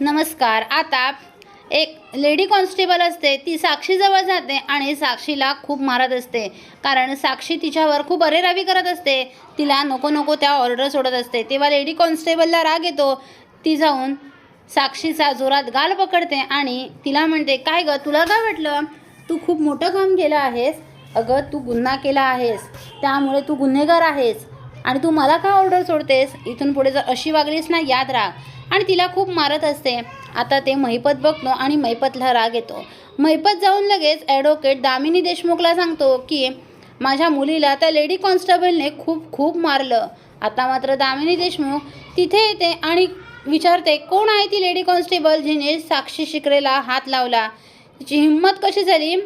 नमस्कार. आता एक लेडी कॉन्स्टेबल असते ती साक्षीजवळ जाते आणि साक्षीला खूप मारत असते. कारण साक्षी तिच्यावर खूप अरेरावी करत असते. तिला नको नको त्या ऑर्डर सोडत असते. तेव्हा लेडी कॉन्स्टेबलला राग येतो. ती जाऊन साक्षीचा जोरात गाल पकडते आणि तिला म्हणते काय गं तुला काय वाटलं? तू खूप मोठं काम केलं आहेस. अगं तू गुन्हा केला आहेस. त्यामुळे तू गुन्हेगार आहेस. आणि तू मला का ऑर्डर सोडतेस? इथून पुढे जर अशी वागलीस ना याद राग आणि तिला खूप मारत असते. आता ते महिपत बघतो आणि महिपतला राग येतो. महिपत जाऊन लगेच ॲडव्होकेट दामिनी देशमुखला सांगतो की माझ्या मुलीला त्या लेडी कॉन्स्टेबलने खूप खूप मारलं. आता मात्र दामिनी देशमुख तिथे येते आणि विचारते कोण आहे ती लेडी कॉन्स्टेबल जिने साक्षी शिकरेला हात लावला? तिची हिंमत कशी झाली?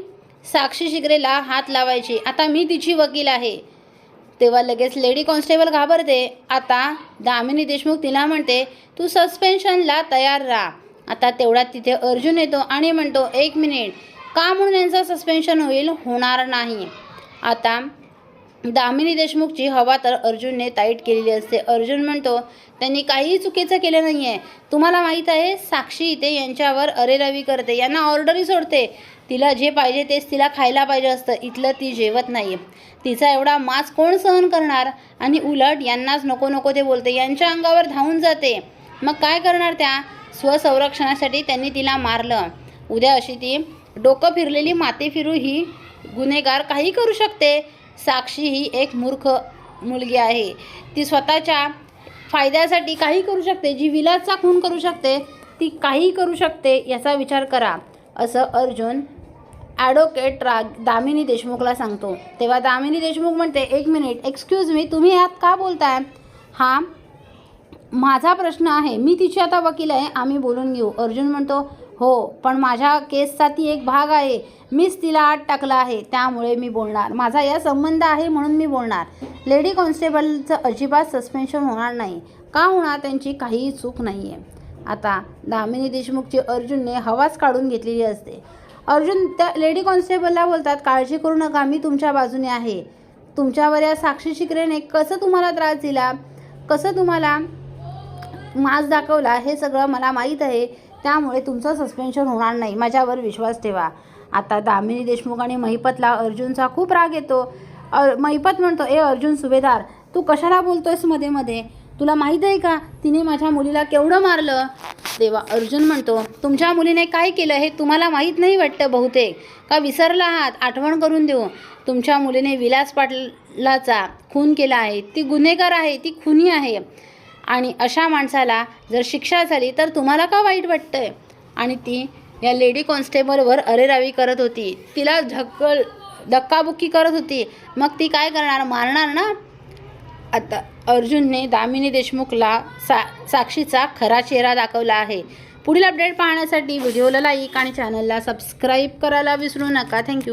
साक्षी शिकरेला हात लावायची. आता मी तिची वकील आहे. तेव्हा लगेच लेडी कॉन्स्टेबल घाबरते. आता दामिनी देशमुख तिला म्हणते तू सस्पेन्शनला तयार राहा. आता तेवढ्यात तिथे अर्जुन येतो आणि म्हणतो एक मिनिट का म्हणून यांचं सस्पेन्शन होईल? होणार नाही. आता दामिनी देशमुखची हवा तर अर्जुनने ताईट केलेली असते. अर्जुन म्हणतो त्यांनी काहीही चुकीचं केलं नाही आहे तुम्हाला माहीत आहे साक्षी इथे यांच्यावर अरेरावी करते. यांना ऑर्डरही सोडते. तिला जे पाहिजे तेच तिला खायला पाहिजे असतं. इथलं ती जेवत नाही तिचा एवढा मास कोण सहन करणार? आणि उलट यांनाच नको नको ते बोलते. यांच्या अंगावर धावून जाते. मग काय करणार त्या? स्वसंरक्षणासाठी त्यांनी तिला मारलं. उद्या अशी ती डोकं फिरलेली माती फिरू ही गुन्हेगार काही करू शकते. साक्षी ही एक मूर्ख मुलगी आहे. ती स्वतःच्या फायद्यासाठी काही करू शकते जी विलासचा खून करू शकते ती काही करू शकते याचा विचार करा असं अर्जुन ॲडव्होकेट राग दामिनी देशमुखला सांगतो. तेव्हा दामिनी देशमुख म्हणते एक मिनिट एक्सक्यूज मी तुम्ही यात का बोलताय? हा माझा प्रश्न आहे मी तिची आता वकील आहे आम्ही बोलून घेऊ. अर्जुन म्हणतो हो पण माझ्या केसचा ती एक भाग आहे. मीच तिला आत टाकला आहे त्यामुळे मी बोलणार. माझा या संबंध आहे म्हणून मी बोलणार. लेडी कॉन्स्टेबलचं अजिबात सस्पेन्शन होणार नाही. का होणार त्यांची काहीही चूक नाही आहे आता दामिनी देशमुखची अर्जुनने हवाच काढून घेतलेली असते. अर्जुन त्या लेडी कॉन्स्टेबलला बोलतात काळजी करू नका मी तुमच्या बाजूने आहे. तुमच्यावर या साक्षी शिकरेने कसं तुम्हाला त्रास दिला? कसं तुम्हाला मास दाखवला? हे सगळं मला माहीत आहे. त्यामुळे तुमचं सस्पेन्शन होणार नाही. माझ्यावर विश्वास ठेवा. आता दामिनी देशमुख आणि महिपतला अर्जुनचा खूप राग येतो. अर महिपत म्हणतो ए अर्जुन सुभेदार तू कशाला बोलतोयसमध्ये मध्ये? तुला माहीत आहे का? तिने माझ्या मुलीला केवढं मारलं? तेव्हा अर्जुन म्हणतो तुमच्या मुलीने काय केलं हे तुम्हाला माहीत नाही वाटतं बहुतेक. का विसरला आहात? आठवण करून देऊ. तुमच्या मुलीने विलास पाटलाचा खून केला आहे. ती गुन्हेगार आहे. ती खुनी आहे. आणि अशा माणसाला जर शिक्षा झाली तर तुम्हाला का वाईट वाटतंय? आणि ती या लेडी कॉन्स्टेबलवर अरेरावी करत होती. तिला ढक्कल धक्काबुक्की करत होती. मग ती काय करणार? मारणार ना? आता अर्जुनने दामिनी देशमुखला सा साक्षीचा खरा चेहरा दाखवला आहे. पुढील अपडेट पाहण्यासाठी व्हिडिओला लाईक आणि चॅनलला सबस्क्राईब करायला विसरू नका. थँक्यू